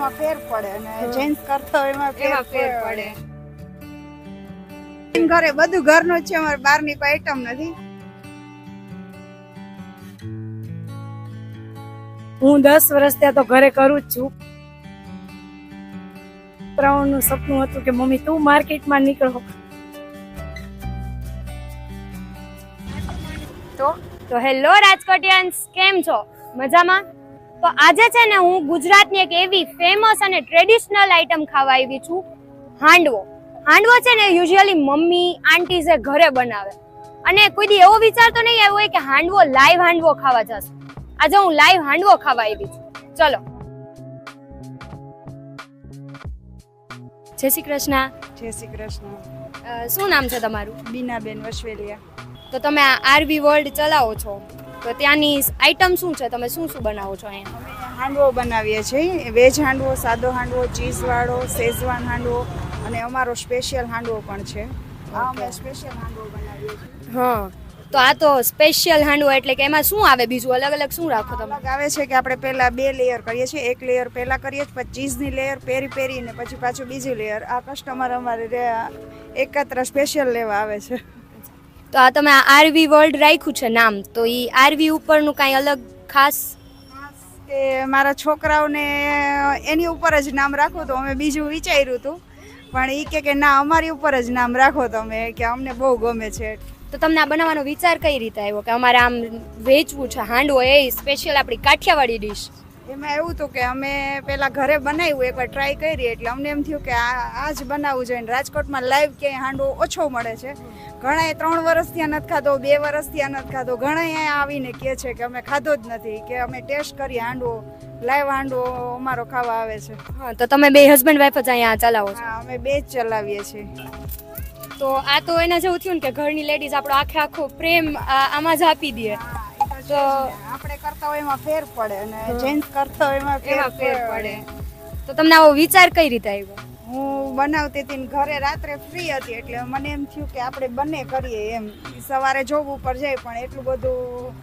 એમાં ફેર પડે અને જેન્ટ્સ કરતો એમાં ફેર પડે. ઘરે બધું ઘરનું છે અમારે બહારની કોઈ આઈટમ નથી. હું દસ વર્ષ ત્યાં તો ઘરે કરું જ છું. છોકરાઓનું સપનું હતું કે મમ્મી તું માર્કેટમાં નીકળો. તો? તો હેલો રાજકોટિયન્સ કેમ છો? મજામાં? તો આજે છે ને હું ગુજરાતની એક એવી ફેમસ અને ટ્રેડિશનલ આઈટમ ખાવા આવી છું હાંડવો. હાંડવો છે ને યુઝ્યુઅલી મમ્મી આંટીઝે ઘરે બનાવે. અને કોઈ દી એવો વિચાર તો નહીં આવ્યો હોય કે હાંડવો લાઈવ હાંડવો ખાવા જશે. આજે હું લાઈવ હાંડવો ખાવા આવી છું. ચલો. જય શ્રી કૃષ્ણ. જય શ્રી કૃષ્ણ. શું નામ છે તમારું? બીનાબેન વસવેલિયા. તો તમે આ આરવી વર્લ્ડ ચલાવો છો. તો ત્યાંની આઈટમ શું છે? તમે શું શું બનાવો છો અહીંયા? અમે હાંડવો બનાવીએ છીએ. વેજ હાંડવો સાદો હાંડવો ચીઝવાળો શેઝવાન હાંડવો અને અમારો સ્પેશિયલ હાંડવો પણ છે. આ અમે સ્પેશિયલ હાંડવો બનાવીએ છીએ. હા. તો આ તો સ્પેશિયલ હાંડવો એટલે કે એમાં શું આવે બીજું? અલગ અલગ શું રાખો તમે? આવે છે કે આપણે પહેલા બે લેયર કરીએ છીએ. એક લેયર પહેલા કરીએ પછી ચીઝની લેયર પેરી પેરીને પછી પાછું બીજી લેયર આ કસ્ટમર અમારે એકત્ર સ્પેશિયલ લેવા આવે છે. તો આ તમે આરવી વર્લ્ડ રાખ્યું છે નામ તો એ આરવી ઉપરનું કાંઈ અલગ ખાસ? કે મારા છોકરાઓને એની ઉપર જ નામ રાખો તો અમે બીજું વિચાર્યું હતું. પણ એ કે કે ના અમારી ઉપર જ નામ રાખો તમે કે અમને બહુ ગમે છે. તો તમને આ બનાવવાનો વિચાર કઈ રીતે આવ્યો? કે અમારે આમ વેચવું છે હાંડવો એ સ્પેશિયલ આપણી કાઠિયાવાડી ડીશ એમાં એવું હતું કે અમે પેલા ઘરે બનાવ્યું એકવાર ટ્રાય કરી એટલે અમને એમ થયું કે આ આ જ બનાવવું જોઈએ રાજકોટમાં લાઈવ ક્યાંય હાંડવો ઓછો મળે છે. ઘણાએ ત્રણ વર્ષ ત્યાં નથી ખાધો બે વર્ષ ત્યાં નથી ખાધો ઘણા અહીંયા આવીને કહે છે કે અમે ખાધો જ નથી કે અમે ટેસ્ટ કરીએ હાંડવો લાઈવ હાંડવો અમારો ખાવા આવે છે. હા તો તમે બે હસબન્ડ વાઈફ જ અહીંયા ચલાવો છો? અમે બે જ ચલાવીએ છીએ. તો આ તો એના જેવું થયું ને કે ઘરની લેડીઝ આપણો આખે આખો પ્રેમ આમાં જ આપી દે. તો કરતા હોય એમાં ફેર પડે અને જેન્ટ્સ કરતા હોય એમાં ફેર પડે. તો તમને આવો વિચાર કઈ રીતે આવ્યો? હું બનાવતી હતી ને ઘરે રાત્રે ફ્રી હતી એટલે મને એમ થયું કે આપણે બંને કરીએ એમ. સવારે જોબ ઉપર જાય પણ એટલું બધું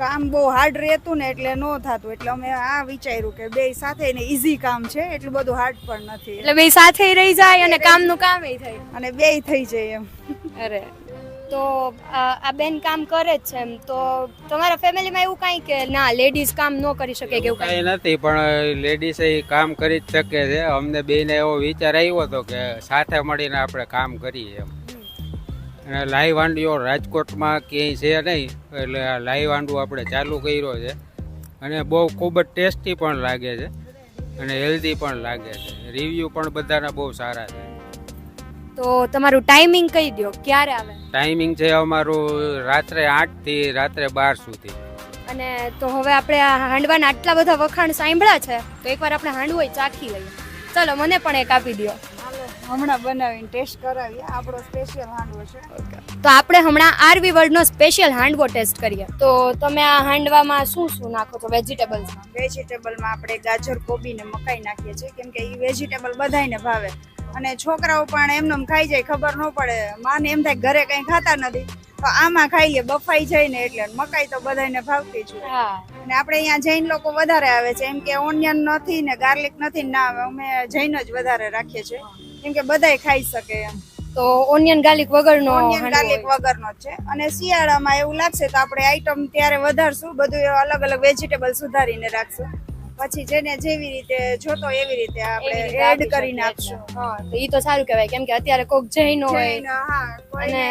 કામ બહુ હાર્ડ રહેતું ને એટલે ન થતું. એટલે અમે આ વિચાર્યું કે બે સાથે ને ઈઝી કામ છે એટલું બધું હાર્ડ પણ નથી. એટલે બે સાથે રહી જાય અને કામનું કામ થાય. અને બે થઈ જાય એમ. અરે. તો આ બેન કામ કરે જ છે એમ. તો તમારા ફેમિલીમાં એવું કાંઈ કે ના લેડીઝ કામ ન કરી શકે કે એવું કાંઈ? નથી પણ લેડીઝ એ કામ કરી જ શકે છે. અમને બેને એવો વિચાર આવ્યો હતો કે સાથે મળીને આપણે કામ કરીએ એમ. અને લાઈવ હાંડીઓ રાજકોટમાં ક્યાંય છે નહીં એટલે આ લાઈવ હાંડવું આપણે ચાલુ કર્યો છે. અને બહુ ખૂબ જ ટેસ્ટી પણ લાગે છે. અને હેલ્ધી પણ લાગે છે. રિવ્યૂ પણ બધાના બહુ સારા છે. તો તમારું ટાઈમિંગ કહી દો ક્યારે આવે? ટાઈમિંગ છે અમારું રાત્રે આઠથી રાત્રે બાર સુધી. અને તો હવે આપણે આ હાંડવાના આટલા બધા વખાણ સાંભળ્યા છે તો એકવાર આપણે હાંડવો ચાખી લઈએ. ચલો મને પણ એક આપી દો હાલો, હમણાં બનાવીને ટેસ્ટ કરાવીએ. આપણો સ્પેશિયલ હાંડવો છે. તો આપણે હમણાં આરવી વર્લ્ડનો સ્પેશિયલ હાંડવો ટેસ્ટ કરીએ. તો તમે આ હાંડવામાં શું શું નાખો છો? વેજીટેબલ્સમાં વેજીટેબલમાં આપણે ગાજર કોબી ને મકાઈ નાખીએ છીએ. કેમ કે એ વેજીટેબલ બધાને ભાવે. અને છોકરાઓ પણ એમને ખાઈ જાય ખબર ન પડે. માને એમ થાય ઘરે કઈ ખાતા નથી. તો આમાં ખાઈ લે બફાઈ જાય ને એટલે મકાઈ તો બધાને ભાવતી જ અને આપણે અહીંયા જૈન લોકો વધારે આવે છે. એમ કે ઓનિયન નથી ને ગાર્લિક નથી ના આવે અમે જૈન જ વધારે રાખીએ છીએ. કેમ કે બધાય ખાઈ શકે એમ. તો ઓનિયન ગાર્લિક વગરનો ઓનિયન ગાર્લિક. વગરનો જ છે. અને શિયાળામાં એવું લાગશે તો આપણે આઈટમ ત્યારે વધારશું બધું અલગ અલગ વેજીટેબલ સુધારીને રાખશું. પછી જેને જેવી રીતે જોતો એવી રીતે આપણે એડ કરી છીએ. હા તો ઈ તો સારું કહેવાય. કેમ કે અત્યારે કોક જૈન હોય હા, અને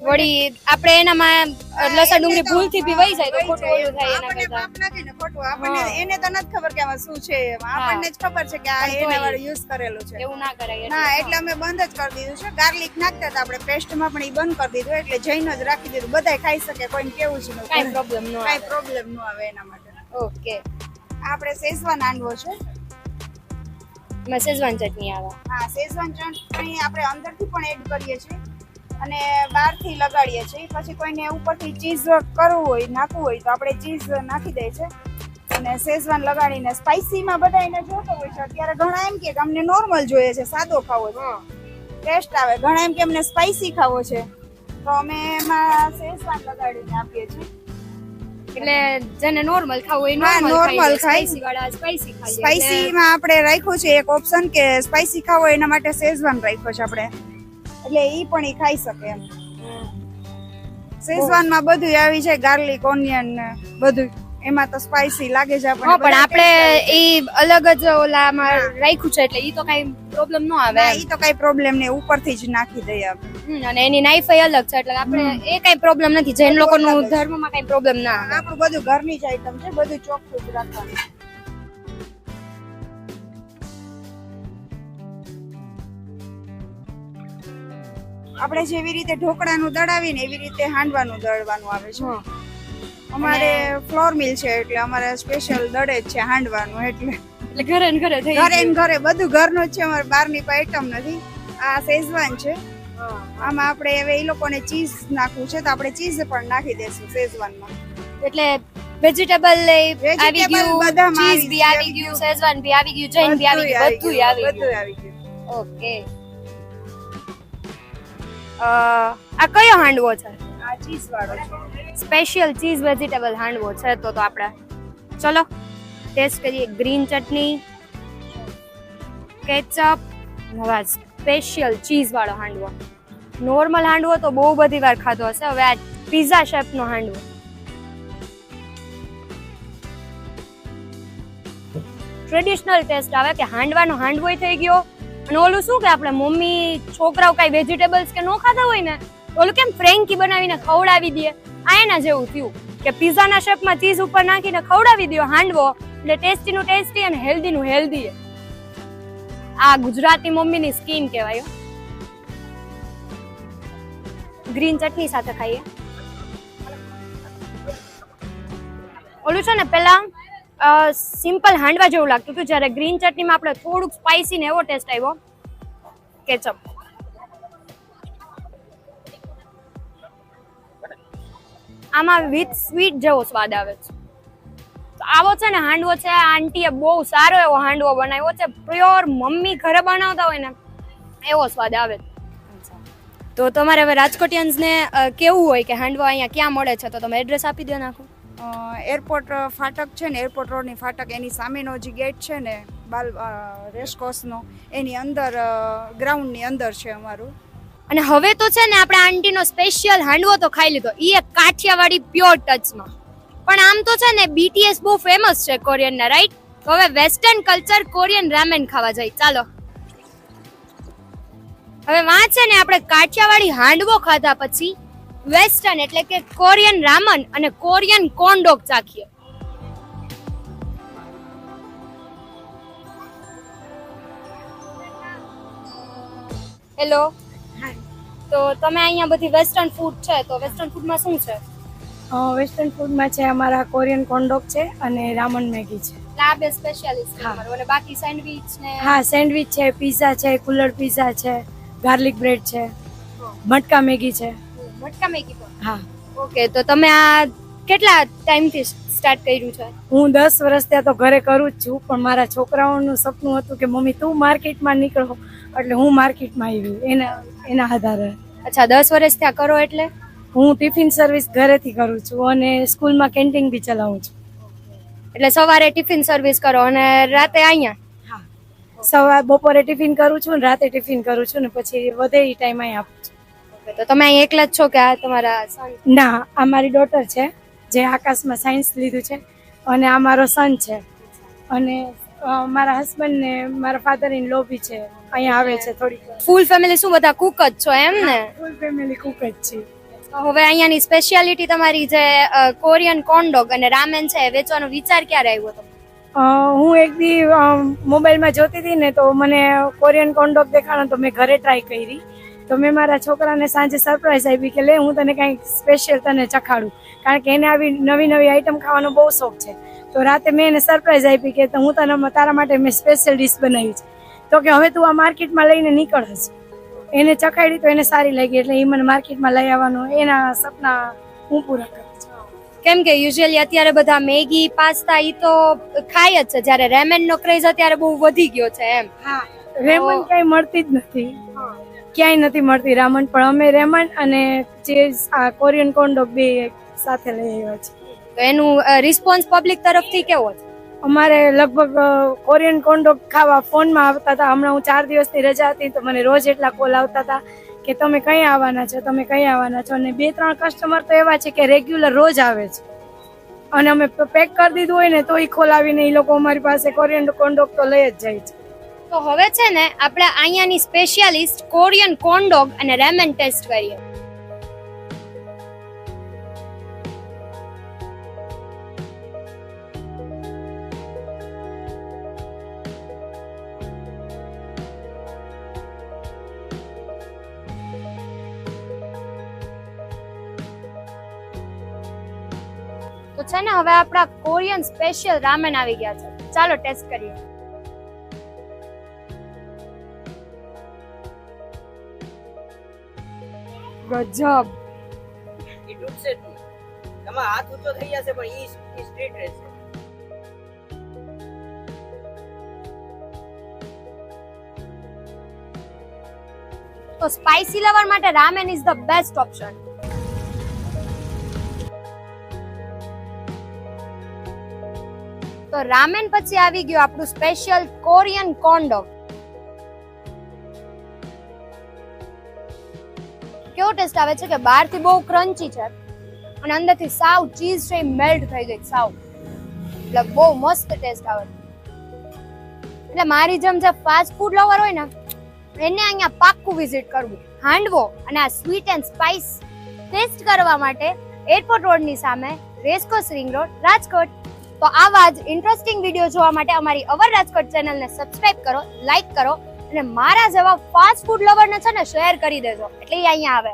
વળી આપણે એનામાં લસણ ડુંગળી ભૂલથી બી વહી જાય તો ખોટું ઓલું થાય એના આપણને કરતા. પાપ લાગે ને ખોટું. આપણને એને તો નથી ખબર કે આમાં શું છે આપણને જ ખબર છે કે આ એને વાળું યુઝ કરેલું છે. એવું ના કરાય ના એટલે અમે બંધ જ કરી દીધું છે. ગાર્લિક નાખતા હતા આપણે પેસ્ટમાં પણ એ બંધ કરી દીધું. એટલે જૈનો જ રાખી દીધું. બધાય ખાઈ શકે કોઈને કેવું છે કઈ પ્રોબ્લેમ ન કાંઈ આવે. પ્રોબ્લેમ ન આવે એના માટે. ઓકે. આપણે શેઝવાન હાંડવો છે. એમાં શેઝવાન ચટણી આવે. હા શેઝવાન ચટણી આપણે અંદરથી પણ એડ કરીએ છીએ અને બહારથી લગાડીએ છીએ. પછી કોઈને ઉપરથી ચીઝ કરવું હોય નાખવું હોય તો આપણે ચીઝ નાખી દઈએ છે અને શેઝવાન લગાડીને સ્પાઇસીમાં બધા એને જોતો હોય છે. અત્યારે ઘણા એમ કે અમને નોર્મલ જોઈએ છે સાદો ખાવો છે. ટેસ્ટ આવે. ઘણા એમ કે અમને સ્પાઇસી ખાવો છે. તો અમે એમાં શેઝવાન લગાડીને આપીએ છીએ. એટલે જેને નોર્મલ ખાવું હોય નોર્મલ નોર્મલ ખાય. સ્પાઈસી ખાય સ્પાઈસી માં આપણે રાખ્યું છે એક ઓપ્શન કે સ્પાઈસી ખાવો એના માટે સેઝવાન રાખ્યો છે આપણે. એટલે ઈ પણ ઈ ખાઈ શકે એમ. સેઝવાનમાં બધું આવી જાય ગાર્લિક ઓનિયન બધું એમાં તો સ્પાઈસી લાગે છે આપણે પણ આપણે ઈ અલગ જ ઓલામાં રાખ્યું છે એટલે ઈ તો કઈ પ્રોબ્લેમ ન આવે ઈ તો કઈ પ્રોબ્લેમ ને ઉપરથી જ નાખી દઈએ આપણે. અને એની નાઈફ અલગ છે એટલે આપણે એ કઈ પ્રોબ્લેમ નથી. જૈન લોકોનું. ધર્મમાં કઈ પ્રોબ્લેમ ના આવે. આપણું બધું ઘરની જ આઈટમ છે બધું ચોખ્ખું જ રાખવાનું. આપણે જેવી રીતે ઢોકળાનું દળાવીને એવી રીતે હાંડવાનું દળવાનું આવે છે. અમારે ફ્લોર મિલ છે એટલે અમારે સ્પેશિયલ દળે જ છે હાંડવાનું એટલે એટલે ઘરે ને ઘરે ઘરે ઘરે બધું ઘરનું જ છે અમારે બહારની આઈટમ નથી. આ શેઝવાન છે. આમાં આપણે હવે એ લોકોને ચીઝ નાખવું છે તો આપણે ચીઝ પણ નાખી દેશું શેઝવાનમાં. એટલે વેજીટેબલ આવી ગયું ચીઝ આવી બી આવી ગયું શેઝવાન બી આવી ગયું જૈન બી આવી ગયું બધું આવી ગયું. બધું આવી ગયું. ઓકે. આ કયો હાંડવો છે? આ ચીઝ વાળો છે. સ્પેશિયલ ચીઝ વેજીટેબલ હાંડવો છે તો તો આપણે ચલો ટેસ્ટ કરીએ. ગ્રીન ચટણી કેચઅપ નવા સ્પેશિયલ ચીઝવાળો હાંડવો. નોર્મલ હાંડવો તો બહુ બધી વાર ખાધો હશે. હવે આ પિઝા શેપનો હાંડવો. ટ્રેડિશનલ ટેસ્ટ આવે કે હાંડવાનો હાંડવો થઈ ગયો. અને ઓલું શું કે આપણે મમ્મી, છોકરાઓ કાંઈ વેજીટેબલ્સ કે ન ખાતા હોય ને ઓલું કેમ ફ્રેન્કી બનાવીને ખવડાવી દે? આ એના જેવું થયું કે પીઝાના શેપમાં ચીઝ ઉપર નાખીને ખવડાવી દો હાંડવો. એટલે ટેસ્ટીનું ટેસ્ટી અને હેલ્ધી નું હેલ્ધી આ ગુજરાતી મમ્મીની સ્કીમ કહેવાય ગ્રીન ચટણી સાથે ખાઈએ. ઓલું છે ને પેલા સિમ્પલ હાંડવા જેવું લાગતું હતું જ્યારે ગ્રીન ચટણીમાં આપણે થોડુંક સ્પાઈસી ને એવો ટેસ્ટ આવ્યો. કેચઅપ આમાં વિથ સ્વીટ જેવો સ્વાદ આવે છે. આવો છે ને હાંડવો છે. આ આંટીએ બહુ સારો એવો હાંડવો બનાવ્યો છે. પ્યોર મમ્મી ઘરે બનાવતા હોય ને એવો સ્વાદ આવે. તો તમારે હવે રાજકોટિયન્સને કેવું હોય કે હાંડવો અહીંયા ક્યાં મળે છે? તો તમે એડ્રેસ આપી દો નાખો એરપોર્ટ ફાટક છે ને એરપોર્ટ રોડની ફાટક એની સામેનો જે ગેટ છે ને બાલ રેસકોર્સનો એની અંદર ગ્રાઉન્ડની અંદર છે અમારું. અને હવે તો છે ને આપણે આંટીનો સ્પેશિયલ હાંડવો તો ખાઈ લીધો. એ કાઠિયાવાડી પ્યોર ટચમાં પણ આમ તો છે ને બીટીએસ બહુ ફેમસ છે કોરિયનના રાઈટ તો હવે વેસ્ટર્ન કલ્ચર કોરિયન રામેન ખાવા જાય. ચાલો. હવે વાત છે ને આપણે કાઠિયાવાડી હાંડવો ખાધા પછી વેસ્ટર્ન એટલે કે કોરિયન રામન અને કોરિયન કોન્ડોક ચાખીએ. હેલો તો તમે અહીંયા બધી વેસ્ટર્ન ફૂડ છે તો વેસ્ટર્ન ફૂડમાં શું છે? વેસ્ટર્ન ફૂડમાં છે અમારા કોરિયન કોન્ડોક છે અને રામન મેગી છે. એટલે આ બે સ્પેશિયાલિસ્ટ હા. અને બાકી સેન્ડવિચ ને હા સેન્ડવિચ છે પીઝા છે કુલર પીઝા છે ગાર્લિક બ્રેડ છે મટકા મેગી છે. મટકા મેગી પણ? હા. ઓકે તો તમે આ કેટલા ટાઈમથી સ્ટાર્ટ કર્યું છે? હું દસ વર્ષ ત્યાં તો ઘરે કરું જ છું પણ મારા છોકરાઓનું સપનું હતું કે મમ્મી તું માર્કેટમાં નીકળો. એટલે હું માર્કેટમાં આવી એના એના આધારે. અચ્છા દસ વર્ષ ત્યાં કરો એટલે? હું ટિફિન સર્વિસ ઘરેથી કરું છું અને સ્કૂલમાં કેન્ટીન બી ચલાવું છું. એટલે સવારે ટિફિન સર્વિસ કરો અને રાતે અહીંયા? હા. સવારે બપોરે ટિફિન કરું છું ને રાતે ટિફિન કરું છું ને પછી વધે એ ટાઈમ અહીં આપું છું. તો તમે અહીં એકલા જ છો કે આ તમારા ના આ મારી ડોટર છે જે આકાશમાં સાયન્સ લીધું છે અને આ મારો સન છે. અને મારા હસબન્ડ ને મારા ફાધર ઇન લો બી છે. અહીંયા આવે છે થોડીક ફૂલ ફેમિલી શું બધા કુક જ છો એમ ને? ફૂલ ફેમિલી કુક જ છે હવે અહીંયાની સ્પેશિયાલિટી તમારી જે કોરિયન કોન્ડોગ અને રામેન છે એ વેચવાનો વિચાર ક્યારે આવ્યો હતો હું એક દી મોબાઈલમાં જોતી હતી ને તો મને કોરિયન કોન્ડોક દેખાડો તો મેં ઘરે ટ્રાય કરી. તો મેં મારા છોકરાને સાંજે સરપ્રાઈઝ આપી કે લે, હું તને કંઈક સ્પેશિયલ તને ચખાડું. કારણ કે એને આવી નવી નવી આઈટમ ખાવાનો બહુ શોખ છે. તો રાતે મેં એને સરપ્રાઈઝ આપી કે હું તને તારા માટે મેં સ્પેશિયલ ડિશ બનાવી છે. તો કે હવે તું આ માર્કેટમાં લઈને નીકળશ એને ચકાડી તો એને સારી લાગી એટલે એ મને માર્કેટમાં લઈ આવવાનું. એના સપના હું પૂરા કરું કેમ કે યુઝ્યુઅલી અત્યારે બધા મેગી પાસ્તા એ તો ખાય જ છે. જ્યારે રેમેન નો ક્રેઝ અત્યારે બહુ વધી ગયો છે એમ. હા રેમન ક્યાંય મળતી જ નથી. ક્યાંય નથી મળતી રામન પણ અમે રેમન અને જે આ કોરિયન કોન્ડો બે સાથે લઈ આવ્યા છે તો એનું રિસ્પોન્સ પબ્લિક તરફથી કેવો છે? અમારે લગભગ કોરિયન કોન્ડો ખાવા ફોનમાં આવતા હતા. હમણાં હું ચાર દિવસની રજા હતી તો મને રોજ એટલા કોલ આવતા હતા કે તમે કઈ આવવાના છો, તમે કઈ આવવાના છો? અને બે ત્રણ કસ્ટમર તો એવા છે કે રેગ્યુલર રોજ આવે છે. અને અમે પેક કરી દીધું હોય ને તો એ ખોલાવીને એ લોકો અમારી પાસે કોરિયન કોન્ડોક તો લઈ જ જાય છે. તો હવે છે ને, આપણે અહીંયાની સ્પેશિયાલિસ્ટ કોરિયન કોન્ડોગ અને રેમેન ટેસ્ટ કરીએ. છે ને હવે આપણા કોરિયન સ્પેશિયલ રામેન આવી ગયા છે. ચાલો ટેસ્ટ કરીએ. ગજબ. એ ડૂબશે જ નહીં. તમારો હાથ ઊંચો થઈ જશે પણ ઈ ઈ સ્ટ્રેટ રહેશે. તો સ્પાઇસી લવર માટે ramen is the best option તો રામેન પછી આવી ગયું આપણું સ્પેશિયલ કોરિયન કોન્ડોગ કેવો ટેસ્ટ આવે છે કે બહારથી બહુ ક્રન્ચી છે. અને અંદરથી સાવ ચીઝ છે મેલ્ટ થઈ ગઈ સાવ. એટલે બહુ મસ્ત ટેસ્ટ આવે એટલે મારી જેમ જે ફાસ્ટ ફૂડ લવર હોય ને, એને અહીંયા પાક્કું વિઝિટ કરવું. હાંડવો અને આ સ્વીટ એન્ડ સ્પાઇસ ટેસ્ટ કરવા માટે એરપોર્ટ રોડની સામે રેસકોસ રિંગ રોડ રાજકોટ. તો આવા જ ઇન્ટરેસ્ટિંગ વીડિયો જોવા માટે અમારી અવર રાજકોટ ચેનલને સબસ્ક્રાઇબ કરો લાઈક કરો અને મારા જેવા ફાસ્ટ ફૂડ લવરને છે ને શેર કરી દેજો. એટલે અહીંયા આવે.